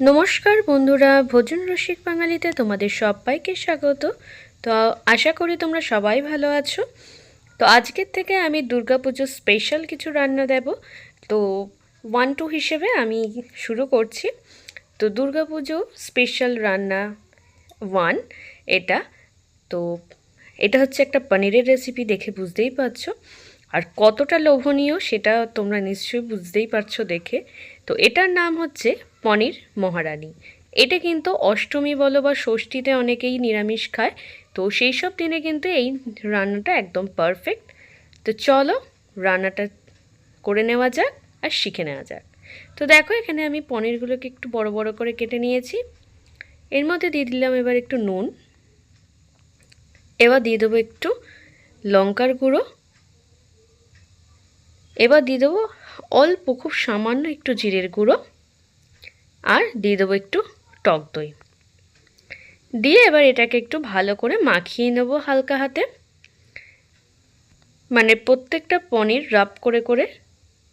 নমস্কার বন্ধুরা, ভোজন রসিক বাঙালিতে তোমাদের সবাইকে স্বাগত। তো আশা করি তোমরা সবাই ভালো আছো। তো আজকের থেকে আমি দুর্গাপুজোর স্পেশাল কিছু রান্না দেব। তো ওয়ান টু হিসেবে আমি শুরু করছি। তো দুর্গাপুজো স্পেশাল রান্না ওয়ান এটা। তো এটা হচ্ছে একটা পনিরের রেসিপি দেখে বুঝতেই পারছ। আর কতটা লোভনীয় সেটা তোমরা নিশ্চয়ই বুঝতেই পারছ দেখে। তো এটার নাম হচ্ছে পনির মহারানী। এটা কিন্তু অষ্টমী বলো বা ষষ্ঠীতে অনেকেই নিরামিষ খায়। তো সেই সব দিনে কিন্তু এই রান্নাটা একদম পারফেক্ট তো চলো রান্নাটা করে নেওয়া যাক আর শিখে নেওয়া যাক। তো দেখো এখানে আমি পনিরগুলোকে একটু বড় বড় করে কেটে নিয়েছি। এর মধ্যে দিয়ে দিলাম এবার একটু নুন। এবার দিয়ে দেবো একটু লঙ্কার গুঁড়ো। এবার দিয়ে দেবো অল্প, খুব সামান্য একটু জিরের গুঁড়ো আর দিয়ে দেবো একটু টক দই। দিয়ে এবার এটাকে একটু ভালো করে মাখিয়ে নেব হালকা হাতে। মানে প্রত্যেকটা পনির রাব করে করে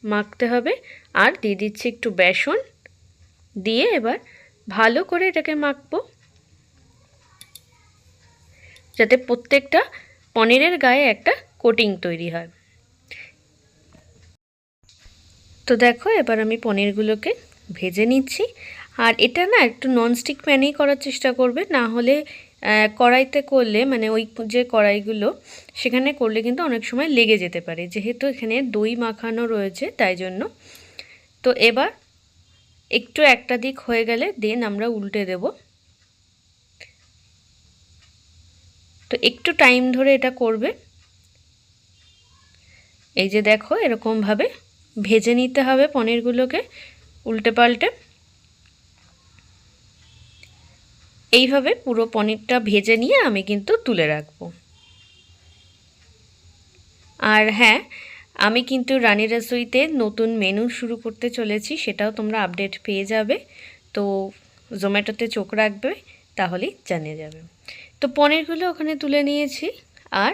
মাখতে হবে। আর দিয়ে দিচ্ছি একটু বেসন। দিয়ে এবার ভালো করে এটাকে মাখবো। যাতে প্রত্যেকটা পনিরের গায়ে একটা কোটিং তৈরি হয়। তো দেখো, এবার আমি পনিরগুলোকে ভেজে নিচ্ছি। আর এটা না একটু ননস্টিক প্যানেই করার চেষ্টা করবে, না হলে কড়াইতে করলে মানে ওই যে কড়াইগুলো, সেখানে করলে কিন্তু অনেক সময় লেগে যেতে পারে। যেহেতু এখানে দই মাখানো রয়েছে, তাই জন্য। তো এবার একটু একটা দিক হয়ে গেলে, দেন আমরা উল্টে দেব। তো একটু টাইম ধরে এটা করবে। এই যে দেখো, এরকমভাবে ভেজে নিতে হবে পনিরগুলোকে উল্টে পাল্টে। এইভাবে পুরো পনিরটা ভেজে নিয়ে আমি কিন্তু তুলে রাখব। আর হ্যাঁ আমি কিন্তু রানী রাসুইতে নতুন মেনু শুরু করতে চলেছি, সেটাও তোমরা আপডেট পেয়ে যাবে। তো জোম্যাটোতে চোখ রাখবে, তাহলেই জানিয়ে যাবে। তো পনিরগুলো ওখানে তুলে নিয়েছি। আর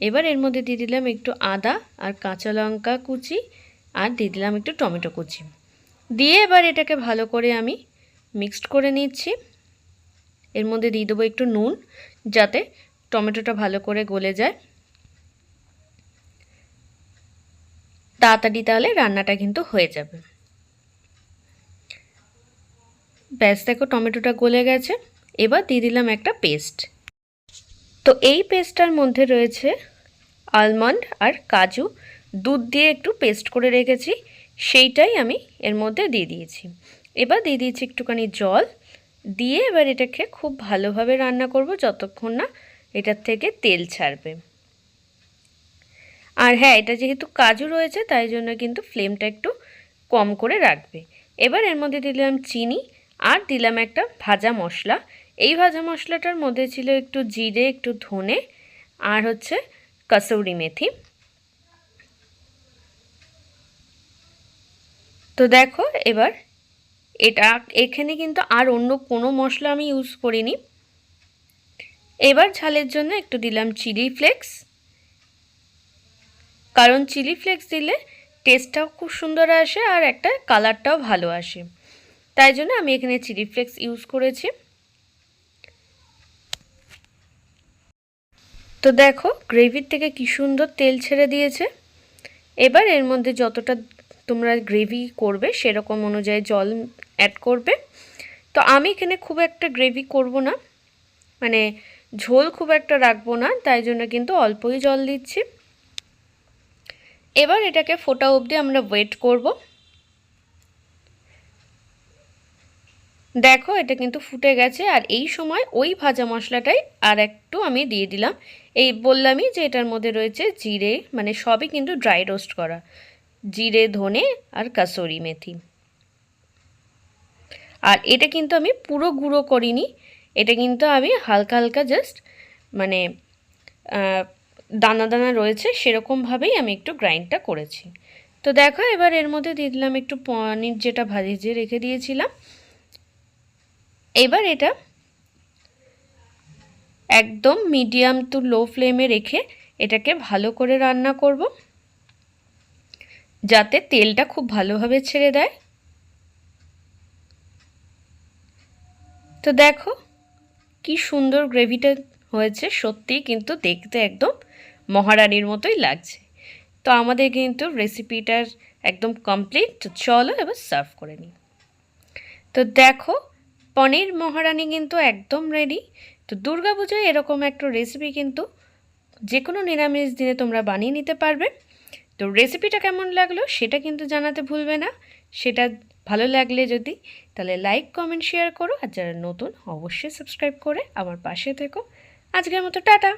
এবার এর মধ্যে দিয়ে দিলাম একটু আদা আর কাঁচা লঙ্কা কুচি আর দিয়ে দিলাম একটু টমেটো কুচি। দিয়ে এবার এটাকে ভালো করে আমি মিক্সড করে নিচ্ছি। এর মধ্যে দিয়ে দেবো একটু নুন, যাতে টমেটোটা ভালো করে গলে যায়। তাড়াতাড়ি তাহলে রান্নাটা কিন্তু হয়ে যাবে। ব্যাস, দেখো টমেটোটা গলে গেছে। এবার দিয়ে দিলাম একটা পেস্ট। তো এই পেস্টটার মধ্যে রয়েছে আলমন্ড আর কাজু। দুধ দিয়ে একটু পেস্ট করে রেখেছি, সেইটাই আমি এর মধ্যে দিয়ে দিয়েছি। এবার দিয়ে দিয়েছি একটুখানি জল, দিয়ে এবার এটাকে খুব ভালোভাবে রান্না করব যতক্ষণ না এটার থেকে তেল ছাড়বে। আর হ্যাঁ এটা যেহেতু কাজু রয়েছে, তাই জন্য কিন্তু ফ্লেমটা একটু কম করে রাখবে। এবার এর মধ্যে দিলাম চিনি আর দিলাম একটা ভাজা মশলা। এই ভাজা মশলাটার মধ্যে ছিল একটু জিরে, একটু ধনে আর হচ্ছে কসৌরি মেথি। তো দেখো, এবার এটা এখানে কিন্তু আর অন্য কোনো মশলা আমি ইউজ করিনি। এবার ঝালের জন্য একটু দিলাম চিলি ফ্লেক্স কারণ চিলি ফ্লেক্স দিলে টেস্টটাও খুব সুন্দর আসে আর একটা কালারটাও ভালো আসে। তাই জন্য আমি এখানে চিলি ফ্লেক্স ইউজ করেছি। তো দেখো গ্রেভির থেকে কি সুন্দর তেল ছেড়ে দিয়েছে। এবার এর মধ্যে যতটা তোমরা গ্রেভি করবে, সেরকম অনুযায়ী জল অ্যাড করবে। তো আমি এখানে খুব একটা গ্রেভি করব না মানে ঝোল খুব একটা রাখব না, তাই জন্য কিন্তু অল্পই জল দিচ্ছি। এবার এটাকে ফোটা অবধি আমরা ওয়েট করব। দেখো এটা কিন্তু ফুটে গেছে, আর এই সময় ওই ভাজা মশলাটাই আর একটু আমি দিয়ে দিলাম। এই বললামই যে এটার মধ্যে রয়েছে জিরে মানে সবই কিন্তু ড্রাই রোস্ট করা। জিরে, ধনে আর কাসরি মেথি। আর এটা কিন্তু আমি পুরো গুঁড়ো করিনি। এটা কিন্তু আমি হালকা হালকা জাস্ট মানে দানা দানা রয়েছে সেরকমভাবেই আমি একটু গ্রাইন্ডটা করেছি। তো দেখো, এবার এর মধ্যে দিয়ে দিলাম একটু পনির যেটা ভাজিয়ে রেখে দিয়েছিলাম। এবার এটা একদম মিডিয়াম টু লো ফ্লেমে রেখে এটাকে ভালো করে রান্না করব। যাতে তেলটা খুব ভালোভাবে ছেড়ে দেয়। তো দেখো, কি সুন্দর গ্রেভিটা হয়েছে, সত্যিই কিন্তু দেখতে একদম মহারানীর মতোই লাগছে। তো আমাদের কিন্তু রেসিপিটার একদম কমপ্লিট তো চলো এবার সার্ভ করে নিই। তো দেখো, পনির মহারানী কিন্তু একদম রেডি তো দুর্গাপুজোয় এরকম একটা রেসিপি কিন্তু যে কোনো নিরামিষ দিনে তোমরা বানিয়ে নিতে পারবে। তো রেসিপিটা কেমন লাগল সেটা কিন্তু জানাতে ভুলবে না। সেটা ভালো লাগলে যদি, তাহলে লাইক কমেন্ট শেয়ার করো। আর যারা নতুন, অবশ্যই সাবস্ক্রাইব করে আমার পাশে থেকো। আজকের মতো টাটা!